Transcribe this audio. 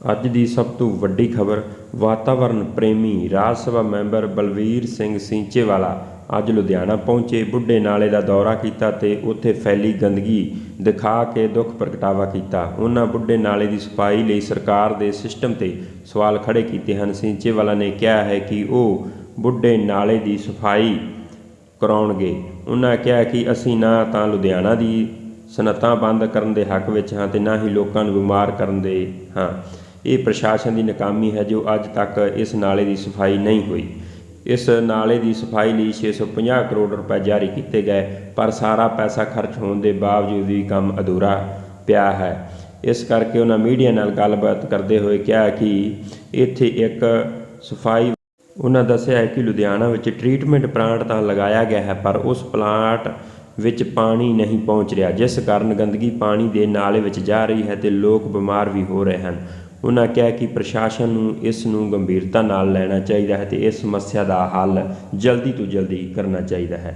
ਅੱਜ ਦੀ ਸਭ ਤੋਂ ਵੱਡੀ ਖਬਰ ਵਾਤਾਵਰਣ ਪ੍ਰੇਮੀ ਰਾਜ ਸਭਾ ਮੈਂਬਰ ਬਲਵੀਰ ਸਿੰਘ ਸਿੰਚੇਵਾਲਾ ਅੱਜ ਲੁਧਿਆਣਾ ਪਹੁੰਚੇ, ਬੁੱਢੇ ਨਾਲੇ ਦਾ ਦੌਰਾ ਕੀਤਾ ਤੇ ਉੱਥੇ ਫੈਲੀ ਗੰਦਗੀ ਦਿਖਾ ਕੇ ਦੁੱਖ ਪ੍ਰਗਟਾਵਾ ਕੀਤਾ। ਉਹਨਾਂ ਬੁੱਢੇ ਨਾਲੇ ਦੀ ਸਫ਼ਾਈ ਲਈ ਸਰਕਾਰ ਦੇ ਸਿਸਟਮ ਤੇ ਸਵਾਲ ਖੜੇ ਕੀਤੇ ਹਨ। ਸਿੰਚੇਵਾਲਾ ਨੇ ਕਿਹਾ ਹੈ ਕਿ ਉਹ ਬੁੱਢੇ ਨਾਲੇ ਦੀ ਸਫ਼ਾਈ ਕਰਾਉਣਗੇ। ਉਹਨਾਂ ਕਿਹਾ ਕਿ ਅਸੀਂ ਨਾ ਤਾਂ ਲੁਧਿਆਣਾ ਦੀ ਸਨਅਤਾਂ ਬੰਦ ਕਰਨ ਦੇ ਹੱਕ ਵਿੱਚ ਹਾਂ ਤੇ ਨਾ ਹੀ ਲੋਕਾਂ ਨੂੰ ਬਿਮਾਰ ਕਰਨ ਦੇ ਹਾਂ। ਇਹ ਪ੍ਰਸ਼ਾਸਨ ਦੀ ਨਾਕਾਮੀ ਹੈ ਜੋ ਅੱਜ ਤੱਕ ਇਸ ਨਾਲੇ ਦੀ ਸਫ਼ਾਈ ਨਹੀਂ ਹੋਈ। ਇਸ ਨਾਲੇ ਦੀ ਸਫ਼ਾਈ ਲਈ 650 ਕਰੋੜ ਰੁਪਏ ਜਾਰੀ ਕੀਤੇ ਗਏ, ਪਰ ਸਾਰਾ ਪੈਸਾ ਖਰਚ ਹੋਣ ਦੇ ਬਾਵਜੂਦ ਵੀ ਕੰਮ ਅਧੂਰਾ ਪਿਆ ਹੈ। ਇਸ ਕਰਕੇ ਉਹਨਾਂ ਮੀਡੀਆ ਨਾਲ ਗੱਲਬਾਤ ਕਰਦੇ ਹੋਏ ਕਿਹਾ ਕਿ ਇੱਥੇ ਇੱਕ ਸਫ਼ਾਈ ਉਹਨਾਂ ਦੱਸਿਆ ਹੈ ਕਿ ਲੁਧਿਆਣਾ ਵਿੱਚ ਟ੍ਰੀਟਮੈਂਟ ਪਲਾਂਟ ਤਾਂ ਲਗਾਇਆ ਗਿਆ ਹੈ, ਪਰ ਉਸ ਪਲਾਂਟ ਵਿੱਚ ਪਾਣੀ ਨਹੀਂ ਪਹੁੰਚ ਰਿਹਾ, ਜਿਸ ਕਾਰਨ ਗੰਦਗੀ ਪਾਣੀ ਦੇ ਨਾਲੇ ਵਿੱਚ ਜਾ ਰਹੀ ਹੈ ਤੇ ਲੋਕ ਬਿਮਾਰ ਵੀ ਹੋ ਰਹੇ ਹਨ। ਉਹਨਾਂ ਕਿਹਾ ਕਿ ਪ੍ਰਸ਼ਾਸਨ ਨੂੰ ਇਸ ਨੂੰ ਗੰਭੀਰਤਾ ਨਾਲ ਲੈਣਾ ਚਾਹੀਦਾ ਹੈ ਤੇ ਇਸ ਸਮੱਸਿਆ ਦਾ ਹੱਲ ਜਲਦੀ ਤੋਂ ਜਲਦੀ ਕਰਨਾ ਚਾਹੀਦਾ ਹੈ।